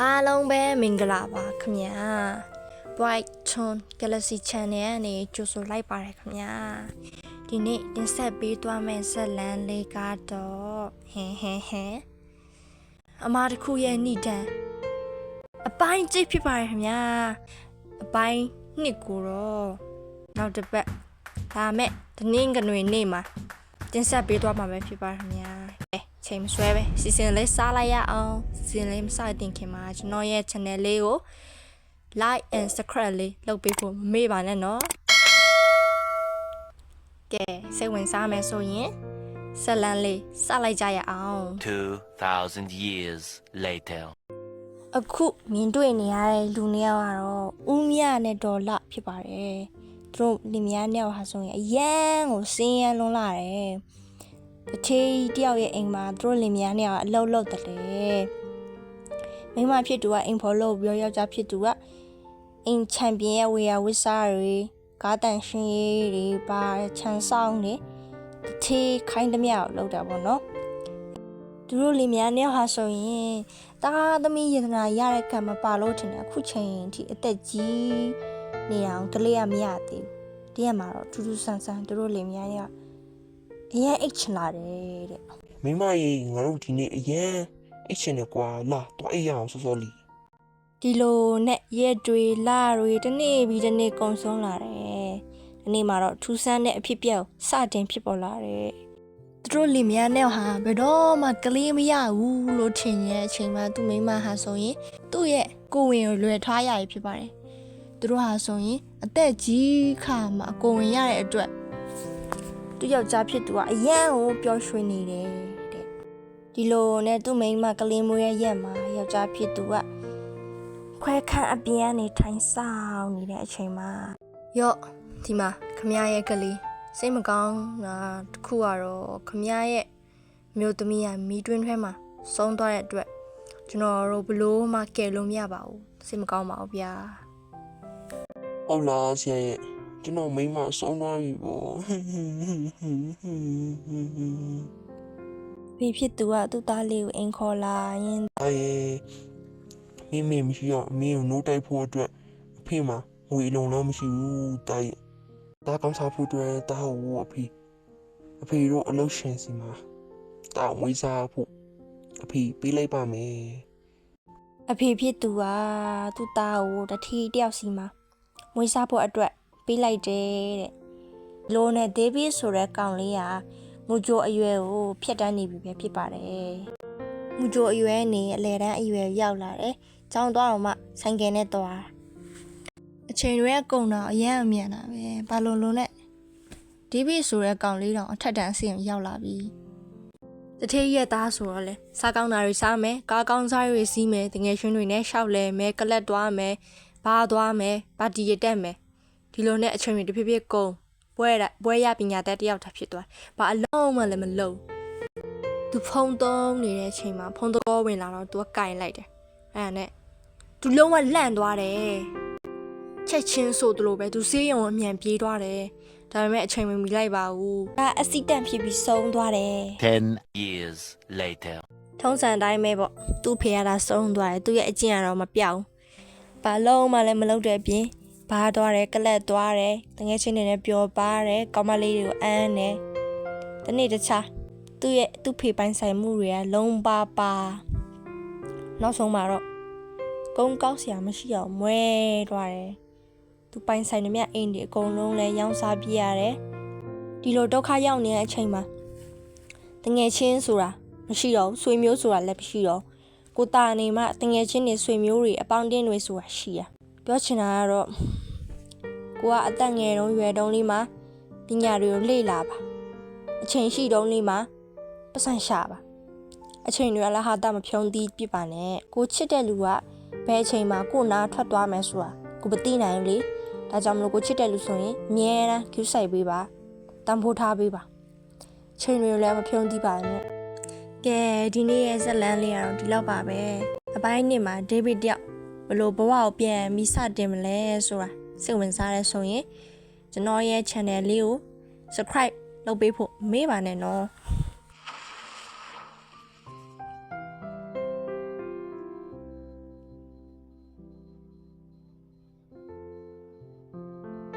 အားလုံးပဲမင်္ဂလာပါခင်ဗျာ Bright Tone Galaxy Channel ကနေကြိုဆိုလိုက်ပါတယ်ခင်ဗျာဒီနေ့တင်ဆက်ပေးသွားမယ့်ဇက်လန်လေးကတော့ဟင်ဟင်ဟင်အမတစ်ခုရဲ့ဏိဒံအပိုင်းကြိတ်ဖြစ်ပါတယ်ခင်ဗျာအပိုင်းနှစ်ကိုတော့နောက်တစ်ပတ်ဒါမဲ့တနင်္ဂနွေနေ့မှာတင်ဆက်ပေးသွားမှာပဲဖြစ်ပါတယ်ခင်ဗျာအဲချိန်မဆွဲပဲစီစဉ်လေးစားလိုက်ရအောင် စီစဉ်လေးမစတင်ခင်မှာကျွန်တော်ရဲ့ channel လေးကို like and subscribe လေးလုပ်ပေးဖို့မမေ့ပါနဲ့နော်ကဲစိတ်ဝင်စားမယ်ဆိုရင်ဆက်လန်းလေးစလိုက်ကြရအောင်2,000 years later. အခုမြင်တွေ့နေရတဲ့လူနှစ်ယောက်ကတော့ဦးမြနဲ့ဒေါ်လဖြစ်ပါတယ်သူတို့လင်မယားနှစ်ယောက်ဟာဆိုရင်အရန်ကိုစင်းရန်လွန်းလာတယ်တထေးတယောက်ရဲ့အိမ်မှာသူတို့လင်မယားနှစ်ယောက်ကအလောက်လောက်တယ် မိန်းမဖြစ်သူကအိမ်ဖော်လို့ပြီးတော့ယောက်ျားဖြစ်သူကအိမ်ချန်ပီယံရဲ့ဝေယဝစ်စားတွေကားတန်ရှင်ရေးတွေပါခြံဆောင်တွေတထေးခိုင်းသမျှကိုလောက်တာပေါ့နော်သူတို့လင်မယားနှစ်ယောက်ဟာဆိုရင်တာသမီးယတနာရတဲ့ကံမပါလို့ထင်တယ်အခုချိန်ထိအသက်ကြီးနေအောင်ကလေးကမရသေးဘူးတရက်မှာတော့ထူးထူးဆန်းဆန်းသူတို့လင်မယားတွေကအရင်အိတ်ချင်လာတယ်တဲ့မိမရေငါတို့ဒီနေ့အရင် အိတ်ချင်တယ်ကွာလာတော့အိတ်ရအောင်စောစောလီဒီလိုနဲ့ရက်တွေလတွေတစ်နေ့ပြီးတစ်နေ့ကုန်ဆုံးလာတယ်ဒီနေ့မှာတော့ထူးဆန်းတဲ့အဖြစ်အပျက်ကိုစတင်ဖြစ်ပေါ်လာတယ်သူတို့လင်မယားနဲ့ဟာဘယ်တော့မှကလေးမရဘူးလို့ထင်ရဲ့အချိန်မှာသူ့မိန်းမဟာဆိုရင်သူ့ရဲ့ကိုယ်ဝင်ကိုလွယ်ထားရပြီဖြစ်ပါတယ်သူတို့ဟာဆိုရင်အသက်ကြီးခါမှာကိုယ်ဝင်ရတဲ့အတွက်သူ့ယောက်ျားဖြစ်သူကအရန်ကိုပျော်ရွှင်နေတယ်တဲ့ ဒီလိုနဲ့သူ့မိန်းမကလေးမွေးရဲ့ရက်မှာယောက်ျားဖြစ်သူကခွဲခန့်အပြင်ကနေထိုင်ဆောင်နေတဲ့အချိန်မှာရော့ဒီမှာခမရရဲ့ကလေးစိတ်မကောင်းတာတစ်ခုကတော့ခမရရဲ့မျိုးသမီးကမီးတွင်းထဲမှာဆုံးသွားတဲ့အတွက်ကျွန်တော်တို့ဘလို့မှကယ်လို့မရပါဘူးစိတ်မကောင်းပါဘူးဗျာဟုတ်လားဆရာရဲ့ကျွန်တော်မိမဆုံးသွားပြီပေါ့ ပြီးဖြစ်သူကသူ့သားလေးကိုအိမ်ခေါ်လာရင်အဲမိမေမရှိတော့မင်းကိုနိုးတိုက်ဖို့အတွက်အဖေမှာငွေလုံးလုံးမရှိဘူးတိုက်တာကောင်းစားဖို့အတွက်တာဟိုအဖေအဖေတို့အလုပ်ရှင်စီမှာတာဝေးစားဖို့အဖေပေးလိုက်ပါမယ်အဖေဖြစ်သူကသူ့သားကိုတထီတယောက်စီမှာမွေးစားဖို့အတွက်ပေးလိုက်တယ်တဲ့လိုနဲ့ဒေးဗစ်ဆိုတဲ့ကောင်လေးက ငူဂျိုအရွယ်ကိုဖျက်တမ်းနေပြီပဲဖြစ်ပါတယ်ငူဂျိုအရွယ်နေအလဲတန်းအရွယ်ရောက်လာတယ်။ကျောင်းသွားတော့မှဆိုင်ကယ်နဲ့သွားတာအချိန်တွေကကုန်တော့အရန်အမြန်တာပဲဘာလို့လို့နဲ့ဒေးဗစ်ဆိုတဲ့ကောင်လေးတောင်အထက်တန်းအဆင့်ရောက်လာပြီတထေးရက်သားဆိုတော့လေစားကောင်းတာတွေစားမယ်ကားကောင်းစားတွေစီးမယ်တငယ်ချင်းတွေနဲ့ရှောက်လဲမယ်ကလပ်သွားမယ်ဘားသွားမယ်ပါတီရတက်မယ်ဒီလိုနဲ့အချိန်တွေတစ်ဖြည်းဖြည်းကုန် ပွဲရပွဲရပညာတတ်တစ်ယောက်တာဖြစ်သွားဘာအလုံးမှလည်းမလုံးသူဖုံးသုံးနေတဲ့အချိန်မှာဖုံးတော်ဝင်လာတော့သူကကင်လိုက်တယ်အဲ့ဒါနဲ့သူလုံးဝလန့်သွားတယ်ချက်ချင်းဆိုသလိုပဲသူဆေးရုံအမြန်ပြေးသွားတယ်ဒါပေမဲ့အချိန်မမီလိုက်ပါဘူးဒါအက်ဆီဒန့်ဖြစ်ပြီးဆုံးသွားတယ်10 years later. ထုံးစံအတိုင်းပဲပေါ့သူ့ဖေရတာဆုံးသွားတယ်သူ့ရဲ့အကျင့်ကတော့မပြောင်းဘာလုံးမှလည်းမလုပ်တဲ့အပြင် ဘားသွားတယ်ကလပ်သွားတယ်တငယ်ချင်းတွေနဲ့ပျော်ပါတယ်ကောင်းမလေးတွေကိုအမ်းတယ်တနေ့တခြားသူ့ရဲ့သူ့ဖေပိုင်ဆိုင်မှုတွေကလုံးပါပါနောက်ဆုံးမှာတော့ကုန်းကောက်စရာမရှိအောင်မွဲသွားတယ်သူပိုင်ဆိုင်နေမြအိမ်တွေအကုန်လုံးလဲရောင်းစားပြရတယ်ဒီလိုဒုက္ခရောက်နေတဲ့အချိန်မှာတငယ်ချင်းဆိုတာမရှိတော့ဘူးဆွေမျိုးဆိုတာလည်းမရှိတော့ဘူးကိုตาနေမှတငယ်ချင်းတွေဆွေမျိုးတွေအပေါင်းအသင်းတွေဆိုတာရှိရ ပြောချင်တာကတော့ကိုကအသက်ငယ်တုန်းရွယ်တုန်းလေးမှာပညာတွေကိုလေ့လာပါအချိန်ရှိတုန်းလေးမှာပတ်စံရှာပါအချိန်တွေအလားဟာတမဖြုံးသီးပြစ်ပါနဲ့ကိုချစ်တဲ့လူကဘယ်အချိန်မှာကိုနာထွက်သွားမယ်ဆိုတာကိုမသိနိုင်ဘူးလေဒါကြောင့်မလို့ကိုချစ်တဲ့လူဆိုရင်အမြဲတမ်းကျူးဆိုင်ပေးပါတန်ဖိုးထားပေးပါချိန်တွေကိုလည်းမဖြုံးသီးပါနဲ့ကဲဒီနေ့ရဲ့ဇက်လန်းလေးကတော့ဒီလောက်ပါပဲအပိုင်းနှစ်မှာဒေးဗစ်တယောက် ဘလို့ဘဝကိုပြန်ပြီးစတင်မလဲဆိုတာစိတ်ဝင်စားရဲဆိုရင်ကျွန်တော်ရဲ့ channel လေးကို subscribe လုပ်ပေးဖို့မေ့ပါနဲ့နော်